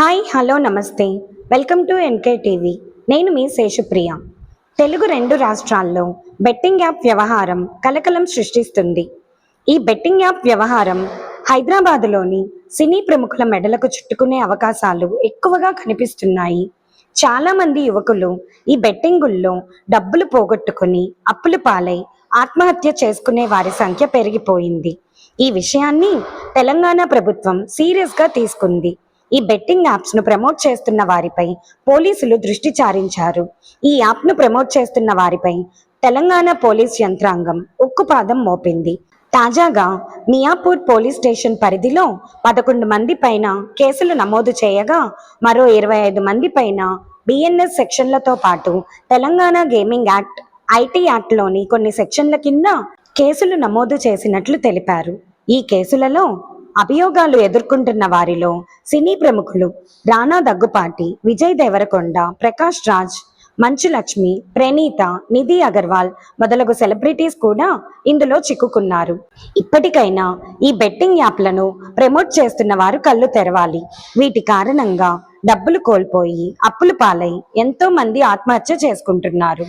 Hi hello నమస్తే. Welcome to NK TV నేను మీ శేషప్రియ. తెలుగు రెండు రాష్ట్రాల్లో బెట్టింగ్ యాప్ వ్యవహారం కలకలం సృష్టిస్తుంది. ఈ బెట్టింగ్ యాప్ వ్యవహారం హైదరాబాదులోని సినీ ప్రముఖుల మెడలకు చుట్టుకునే అవకాశాలు ఎక్కువగా కనిపిస్తున్నాయి. చాలామంది యువకులు ఈ బెట్టింగుల్లో డబ్బులు పోగొట్టుకుని అప్పులు పాలై ఆత్మహత్య చేసుకునే వారి సంఖ్య పెరిగిపోయింది. ఈ విషయాన్ని తెలంగాణ ప్రభుత్వం సీరియస్గా తీసుకుంది. ఈ బెట్టింగ్ యాప్స్ను ప్రమోట్ చేస్తున్న వారిపై పోలీసులు దృష్టి చారించారు ఈ యాప్ను ప్రమోట్ చేస్తున్న వారిపై తెలంగాణ పోలీస్ యంత్రాంగం ఉక్కుపాదం మోపింది. తాజాగా మియాపూర్ పోలీస్ స్టేషన్ పరిధిలో పదకొండు మంది పైన కేసులు నమోదు చేయగా మరో ఇరవై ఐదు మంది పైన బిఎన్ఎస్ సెక్షన్లతో పాటు తెలంగాణ గేమింగ్ యాక్ట్ ఐటీ యాక్ట్లోని కొన్ని సెక్షన్ల కింద కేసులు నమోదు చేసినట్లు తెలిపారు. ఈ కేసులలో అభియోగాలు ఎదుర్కొంటున్న వారిలో సినీ ప్రముఖులు రానా దగ్గుపాటి విజయ్ దేవరకొండ ప్రకాష్ రాజ్ మంచు లక్ష్మి ప్రణీత నిధి అగర్వాల్ మొదలగు సెలబ్రిటీస్ కూడా ఇందులో చిక్కుకున్నారు. ఇప్పటికైనా ఈ బెట్టింగ్ యాప్లను ప్రమోట్ చేస్తున్న వారు కళ్ళు తెరవాలి. వీటి కారణంగా డబ్బులు కోల్పోయి అప్పులు పాలై ఎంతో మంది ఆత్మహత్య చేసుకుంటున్నారు.